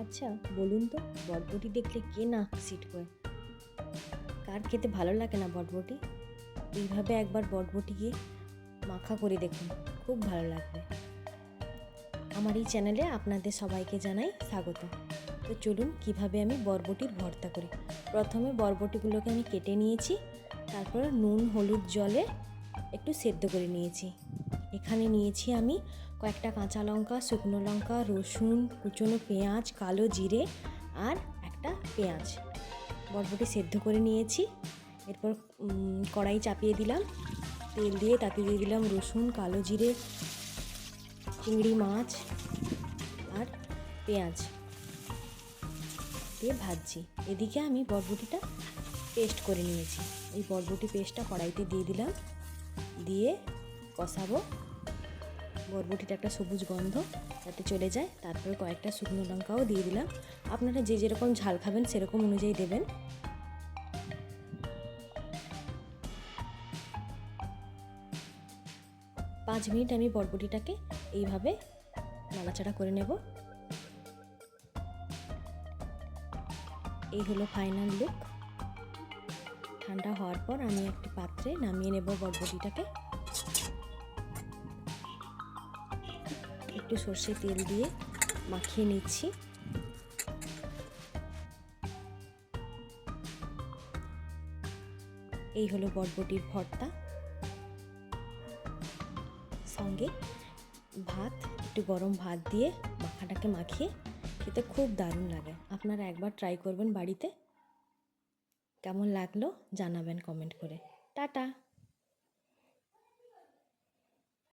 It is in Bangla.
আচ্ছা বলুন তো বটবটি দেখলে কে না সিট করে কার খেতে ভালো লাগে না বটবটি এইভাবে একবার বটবটিকে মাখা করে দেখুন, খুব ভালো লাগবে। আমার এই চ্যানেলে আপনাদের সবাইকে জানাই স্বাগত। তো চলুন, কীভাবে আমি বরবটির ভর্তা করি? প্রথমে বরবটিগুলোকে আমি কেটে নিয়েছি, তারপর নুন, হলুদ, জলে একটু সেদ্ধ করে নিয়েছি। এখানে নিয়েছি আমি কয়েকটা কাঁচা লঙ্কা, শুকনো লঙ্কা, রসুন, কুচনো পেঁয়াজ, কালো জিরে আর একটা পেঁয়াজ। বরবটি সেদ্ধ করে নিয়েছি। এরপর কড়াই চাপিয়ে দিলাম। তেল দিয়ে তাতে দিয়ে দিলাম রসুন, কালো জিরে, চিংড়ি মাছ আর পেঁয়াজ। দিয়ে ভাজছি। এদিকে আমি বরবটিটা পেস্ট করে নিয়েছি। এই বরবটি পেস্টটা কড়াইতে দিয়ে দিলাম। দিয়ে কষাবো। বরবটিটা একটা সবুজ গন্ধ যাতে চলে যায়। তারপরে কয়েকটা শুকনো লঙ্কাও দিয়ে দিলাম। আপনারা যে যেরকম ঝাল খাবেন সেরকম অনুযায়ী দেবেন। পাঁচ মিনিট আমি বরবটিটাকে এইভাবে নাড়াচাড়া করে নেব। এই হলো ফাইনাল লুক। ঠান্ডা হওয়ার পর আমি একটি পাত্রে নামিয়ে নেব বরবটিটাকে। একটু সর্ষে তেল দিয়ে মাখিয়ে নিচ্ছি। এই হলো বরবটির ভর্তা। সঙ্গে ভাত, একটু গরম ভাত দিয়ে মাখাটাকে মাখিয়ে খেতে খুব দারুণ লাগে। আপনারা একবার ট্রাই করবেন বাড়িতে। কেমন লাগল জানাবেন কমেন্ট করে। টাটা!